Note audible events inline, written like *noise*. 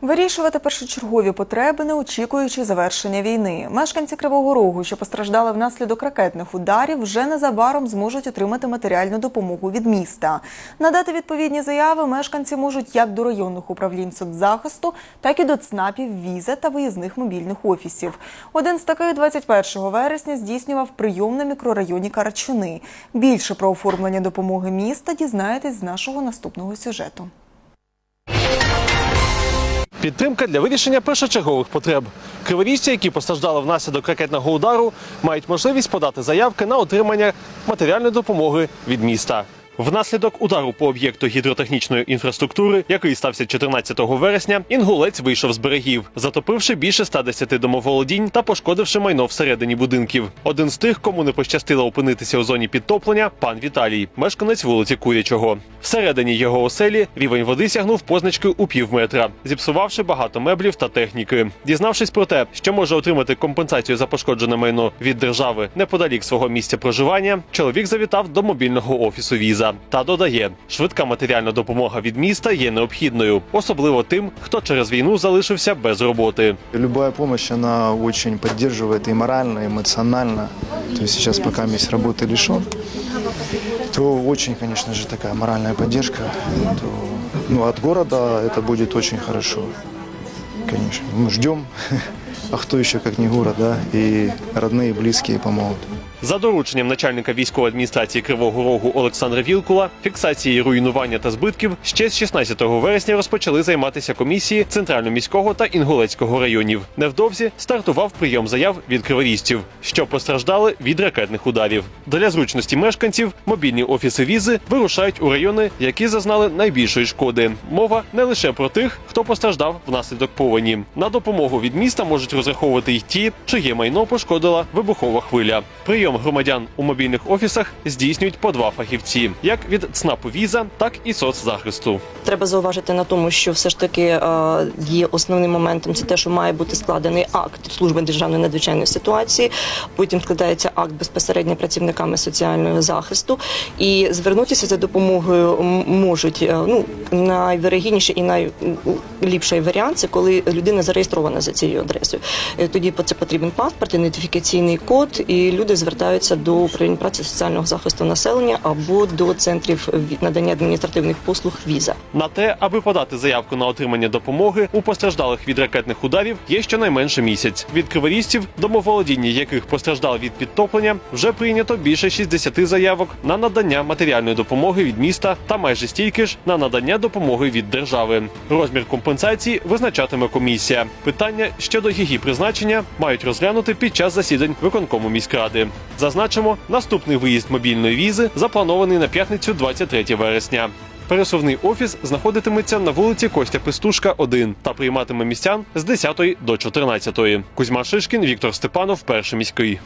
Вирішувати першочергові потреби, не очікуючи завершення війни. Мешканці Кривого Рогу, що постраждали внаслідок ракетних ударів, вже незабаром зможуть отримати матеріальну допомогу від міста. Надати відповідні заяви мешканці можуть як до районних управлінь соцзахисту, так і до ЦНАПів, віза та виїзних мобільних офісів. Один з таких 21 вересня здійснював прийом на мікрорайоні Карачуни. Більше про оформлення допомоги міста дізнаєтесь з нашого наступного сюжету. Підтримка для вирішення першочергових потреб. Криворіжці, які постраждали внаслідок ракетного удару, мають можливість подати заявки на отримання матеріальної допомоги від міста. Внаслідок удару по об'єкту гідротехнічної інфраструктури, який стався 14 вересня, інгулець вийшов з берегів, затопивши більше 110 домоволодінь та пошкодивши майно всередині будинків. Один з тих, кому не пощастило опинитися у зоні підтоплення, пан Віталій, мешканець вулиці Курячого. Всередині його оселі рівень води сягнув позначки у пів метра, зіпсувавши багато меблів та техніки. Дізнавшись про те, що може отримати компенсацію за пошкоджене майно від держави неподалік свого місця проживання, чоловік завітав до мобільного офісу віза та додає, швидка матеріальна допомога від міста є необхідною, особливо тим, хто через війну залишився без роботи. Любая помощь, она очень поддерживает и морально, и эмоционально. То есть сейчас пока есть работы лишен, то очень, конечно же, такая моральная поддержка. То, ну, от города это будет очень хорошо. Конечно, мы ждем. *laughs* А кто еще, как не город, да? И родные, и близкие помогут. За дорученням начальника військової адміністрації Кривого Рогу Олександра Вілкула, фіксацією руйнування та збитків ще з 16 вересня розпочали займатися комісії центрально-міського та інгулецького районів. Невдовзі стартував прийом заяв від криворізців, що постраждали від ракетних ударів. Для зручності мешканців мобільні офіси візи вирушають у райони, які зазнали найбільшої шкоди. Мова не лише про тих, хто постраждав внаслідок повені. На допомогу від міста можуть розраховувати й ті, чиє майно пошкодила вибухова хвиля. Прийом громадян у мобільних офісах здійснюють по два фахівці, як від ЦНАПу віза, так і соцзахисту. Треба зауважити на тому, що все ж таки е, є основним моментом це те, що має бути складений акт служби державної надзвичайної ситуації. Потім складається акт безпосередньо працівниками соціального захисту, і звернутися за допомогою можуть е, ну найвирогідніший і найліпший варіант це коли людина зареєстрована за цією адресою. Е, Тоді це потрібен паспорт, ідентифікаційний код, і люди звертаються до управління праці соціального захисту населення або до центрів надання адміністративних послуг віза. На те, аби подати заявку на отримання допомоги у постраждалих від ракетних ударів, є щонайменше місяць. Від криворізців, домоволодіння яких постраждали від підтоплення, вже прийнято більше 60 заявок на надання матеріальної допомоги від міста та майже стільки ж на надання допомоги від держави. Розмір компенсації визначатиме комісія. Питання щодо її призначення мають розглянути під час засідань виконкому міськради. Зазначимо, наступний виїзд мобільної візи запланований на п'ятницю 23 вересня. Пересувний офіс знаходитиметься на вулиці Костя Пестушка, 1 та прийматиме містян з 10 до 14. Кузьма Шишкін, Віктор Степанов, перший міський.